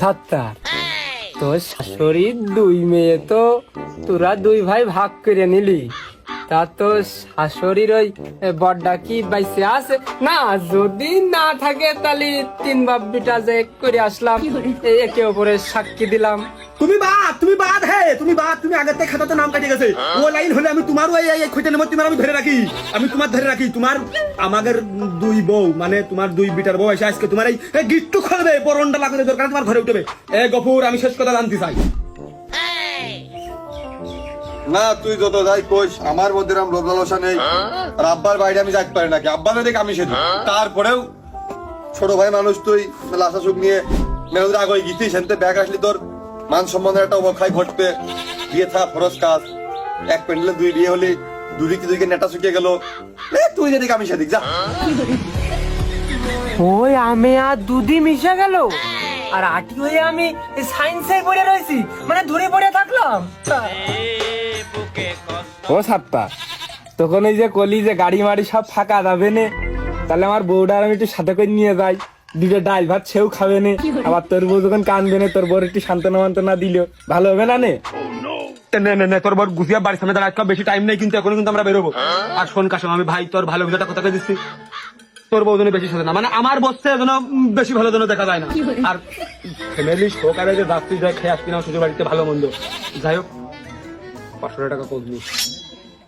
সাতটা। তোর শাশুড়ির দুই মেয়ে তো তোরা দুই ভাই ভাগ করে নিলি। তা তো শাশুড়ির ওই বড়টা কি বাইসে আছে? না যদি না থাকে তাহলে তিন বাপ বিটা যে করে আসলাম। একে অপরে সাক্ষী দিলাম। তুমি বাদ তুমি বাদ হে তুমি বাদ তুমি আগের থেকে খাতাতে নাম কাটে গেছে। ও লাইন হলে আমি তোমারও এই এই খুঁজে নেব তোমার আমি ধরে রাখি। আমি তোমার ধরে রাখি। তোমার আমাদের দুই বউ মানে তোমার দুই বিটার বউ এসে আজকে তোমার এই গিট্টু খুলবে বরণটা লাগাতে দরকার তোমার ঘরে উঠবে। এ গফুর আমি শেষ কথা জানতে চাই। না তুই যত যাই কোষ আমার মধ্যে রাম লোভ লালসা নেই। আর আব্বার বাইরে আমি যাইতে পারি নাকি? আব্বা দেখে আমি সেদিন। তারপরেও ছোট ভাই মানুষ তুই লাসা সুখ নিয়ে মেরুদের আগে গিতি সেনতে ব্যাগ আসলি তোর। মান সম্বন্ধের একটা অবক্ষয় ঘটবে। বিয়ে থাকা ফরজ কাজ। এক প্যান্ডেলে দুই বিয়ে হলি দুদিকে দুদিকে নেটা শুকিয়ে গেল। এ, তুই যেদিকে আমি সেদিক যা। ওই আমি আর দুধি মিশে গেল। আর আটি হয়ে আমি সায়েন্সে পড়ে রয়েছি। মানে ধরে পড়ে থাকলাম। ও সাতটা। তখন ওই যে কলি যে গাড়ি মাড়ি সব ফাঁকা যাবে নে? তাহলে আমার বউটা আর আমি একটু সাথে করে নিয়ে যাই। দুটো ডাল ভাত সেও খাবে নে। আবার তোর বউ যখন কানবে নে তোর বউর একটু সান্ত্বনা মান্তনা দিল ভালো হবে না নে? নে নে নে তোর বর গুছিয়া বাড়ির সামনে দাঁড়া বেশি টাইম নেই কিন্তু এখন কিন্তু আমরা বেরোবো। আর শোন কাশম আমি ভাই তোর ভালো ভিডিওটা দিচ্ছি। তোর বউ যেন বেশি না মানে আমার বসতে যেন বেশি ভালো যেন দেখা যায় না। আর ফ্যামিলি সহকারে যে যায় খেয়ে আসবি না শ্বশুর বাড়িতে ভালো মন্দ। যাই হোক পাঁচশো টাকা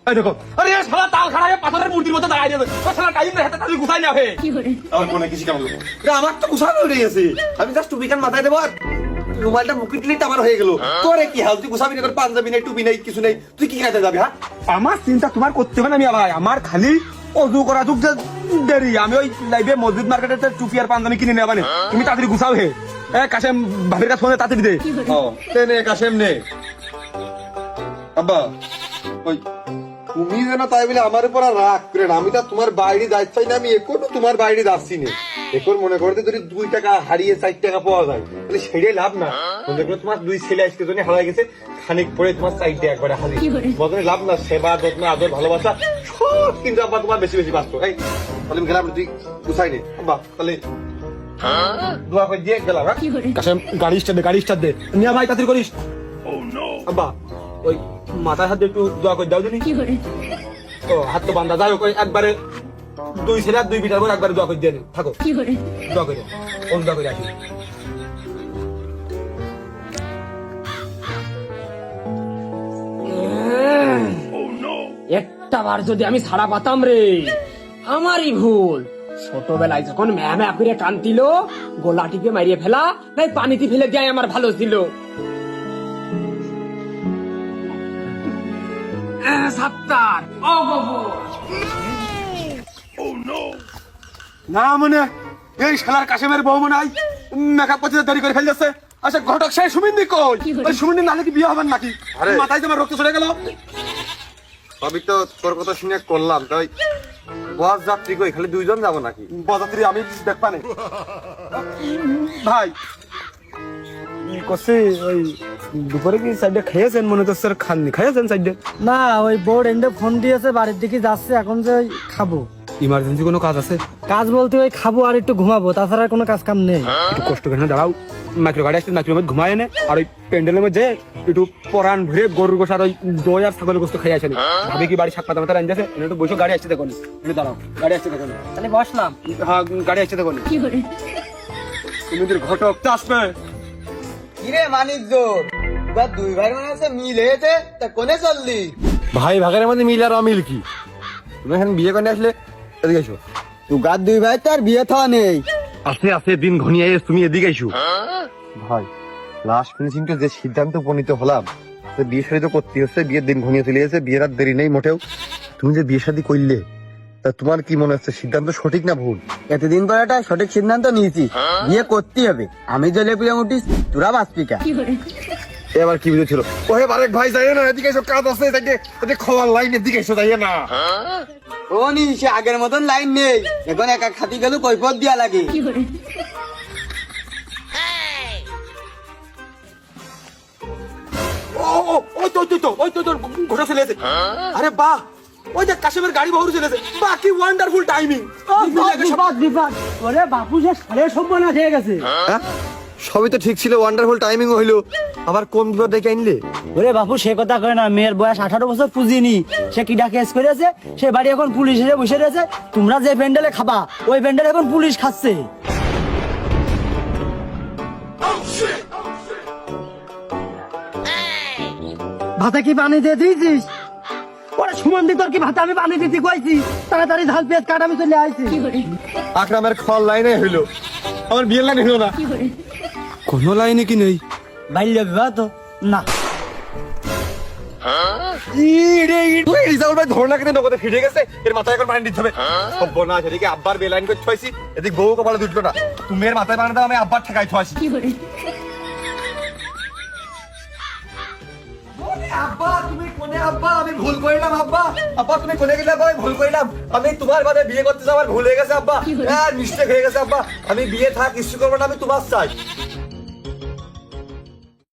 এই দেখো আরে শালা তাল খাড়া পাথরের মূর্তির মতো দাঁড়ায় যাবে ও শালা টাইম না হাতে তালি গুছাই না হে আমার মনে কিছু কেমন আমার তো গুছানো হয়ে গেছে। আমি জাস্ট টুপি কান মাথায় দেবো আর মোবাইলটা মুখে দিলেই আমার হয়ে গেল। তোরে কি হাল? তুই গুছাবি না তোর পাঞ্জাবি নেই টুপি নেই কিছু নেই। তুই কি খাইতে যাবি হ্যাঁ? আমার চিন্তা তোমার করতে হবে না আমি ভাই। আমার খালি অজু করা যুগ যে দেরি। আমি ওই লাইভে মসজিদ মার্কেটে টুপি আর পাঞ্জাবি কিনে নেবা নে তুমি তাড়াতাড়ি গুছাও হে। এ কাশেম ভাবির কাছে ফোনে তাড়াতাড়ি দে। ও নে কাশেম নে। আব্বা ওই তুমি যেন তাই বলে আমার উপর আর রাগ করে না। আমি তো তোমার বাইরে চাই না আমি এখনও তোমার বাইরে যাচ্ছি না। এখন মনে করতে যদি দুই টাকা হারিয়ে চার টাকা পাওয়া যায় তাহলে সেটাই লাভ না। মনে করো তোমার দুই ছেলে আজকে জন্য হারাই গেছে খানিক পরে তোমার চারটে একবারে হারিয়ে বদলে লাভ না সেবা যত্ন আদর ভালোবাসা সব কিন্তু আব্বা তোমার বেশি বেশি বাঁচতো। এই তাহলে আমি গেলাম তুই গুছাই নে। আব্বা তাহলে দোয়া করে দিয়ে গেলাম হ্যাঁ? গাড়ি স্টার্ট দে গাড়ি স্টার্ট দে নিয়া ভাই তাড়াতাড়ি করিস। আব্বা ওই মাথায় হাত একটু দোয়া করে দাও দিনি ও হাত তো বান্ধা যাই হোক একবারে দুই ছেলে আর দুই বিটার করে একবারে দোয়া করে দিয়ে থাকো। দোয়া করে দোয়া করে আসি একটা বার যদি আমি ছাড়া পাতাম রে আমারই ভুল। ছোটবেলায় যখন ম্যা ম্যা করে কান্তিল গোলাটিকে মারিয়ে ফেলা তাই পানিতে ফেলে দেয় আমার ভালো ছিল। সাত্তার। ও বাবু না মনে এই শালার কাশেমের বউ মনে হয় মেকআপ করতে দেরি করে ফেল যাচ্ছে আচ্ছা ঘটক সেই সুমিন্দি কই? ওই সুমিন্দি নালে কি বিয়ে হবেন নাকি? আরে। মাথায় তোমার রক্ত চলে গেল? আমি তো তোর কথা শুনে করলাম তাই বস যাত্রী কই? খালি দুইজন যাব নাকি? বজাত্রী আমি দেখবা ভাই কসে ওই দুপুরে কি সাইডে খেয়েছেন মনে তো স্যার? খাননি। খেয়েছেন সাইডে না ওই বোর্ড এন্ডে ফোন দিয়েছে বাড়ির দিকে যাচ্ছে এখন যে ওই খাব। ইমার্জেন্সি কোনো কাজ আছে? কাজ বলতে ওই খাব আর একটু ঘুমাবো তাছাড়া আর কোনো কাজ কাম নেই। একটু কষ্ট করে না দাঁড়াও। মাইক্রো গাড়ি আসছে মাইক্রো মধ্যে ঘুমায় এনে আর ওই প্যান্ডেলের মধ্যে একটু পরান ভরে গরুর গোস আর ওই দই আর ছাগলের গোস্ত খাই আসেনি। ভাবি কি বাড়ি শাক পাতা মাথা রাঞ্জাছে এনে একটু বসে গাড়ি আসছে দেখুন একটু দাঁড়াও গাড়ি আসছে দেখুন তাহলে বসলাম। হ্যাঁ গাড়ি আসছে দেখুন তুমি ঘটক আসবে। কিরে মানিক দুই ভাই মানে আছে মিল হয়েছে তা কোনে চললি? ভাই ভাগের মধ্যে মিল আর অমিল কি? তুমি এখন বিয়ে করে আসলে এদিকে এসো। তুগার দুই ভাই তো আর বিয়ে থাওয়া নেই। আস্তে আস্তে দিন ঘনিয়ে এসে তুমি এদিকে এসো। ভাই লাস্ট ফিনিশিং যে সিদ্ধান্ত উপনীত হলাম যে বিয়ে শাদী তো করতে হচ্ছে বিয়ের দিন ঘনিয়ে চলে গেছে বিয়ের আর দেরি নেই মোটেও। তুমি যে বিয়ে শাদী করলে তা তোমার কি মনে হচ্ছে সিদ্ধান্ত সঠিক না ভুল? এতদিন পর একটা সঠিক সিদ্ধান্ত নিয়েছি। বিয়ে করতেই হবে। আমি জলে পিলে উঠিস তোরা বাঁচবি কা এবার কি বুঝেছিল? ওহে বারেক ভাই যাই না এদিকে এসো কাজ আছে এদিকে এদিকে খাওয়ার লাইন এদিকে এসো যাই না। ও নি সে আগের মতন লাইন নেই। এখন একা খাতি গেল কৈফত দিয়া লাগে। ও ও ওই তো ওই তো, ওই তো তোর ঘোড়া চলে এসে আরে বাহ ওই যে কাশেমের গাড়ি বহু চলে এসে বাহ কি ওয়ান্ডারফুল টাইমিং বিপদ বিপদ বিপদ। ওরে বাপু যে সাড়ে সম্মান হয়ে গেছে। হ্যাঁ? সবই তো ঠিক ছিল ওয়ান্ডারফুল টাইমিং হইল। আবার কোন বিপদ ডেকে আনলে? ওরে বাপু সে কথা কয় না মেয়ের বয়স আঠারো বছর পুজিনি। সে কিডা কেস করেছে সে বাড়ি এখন পুলিশ এসে বসে রয়েছে। তোমরা যে প্যান্ডেলে খাবা ওই প্যান্ডেলে এখন পুলিশ খাচ্ছে। ভাতা কি পানি দিয়ে দিয়েছিস? ওরে সুমন দি তোর কি ভাতা? আমি পানি দিতে কইছি। তাড়াতাড়ি ঝাল পেঁয়াজ কাট আমি চলে আইছি। আকরামের খল লাইনে হইল। আমার বিয়ের লাইন হইল না। কোনো লাইনে কি নেই? বাল্য বিবাহ তো? না। তুমি এর মাথায় পানি আমি আব্বার ঠেকাই ছয়ছি। আব্বা? তুমি কোনে আব্বা? আমি ভুল করিলাম আব্বা। আব্বা তুমি কোনে গেলে আব্বা? আমি ভুল করিলাম। আমি তোমার বাদে বিয়ে করতে যাওয়ার ভুল হয়ে গেছে আব্বা। হ্যাঁ মিস্টেক হয়ে গেছে আব্বা। আমি বিয়ে থাক ইস্যু করব না আমি তোমার চাই।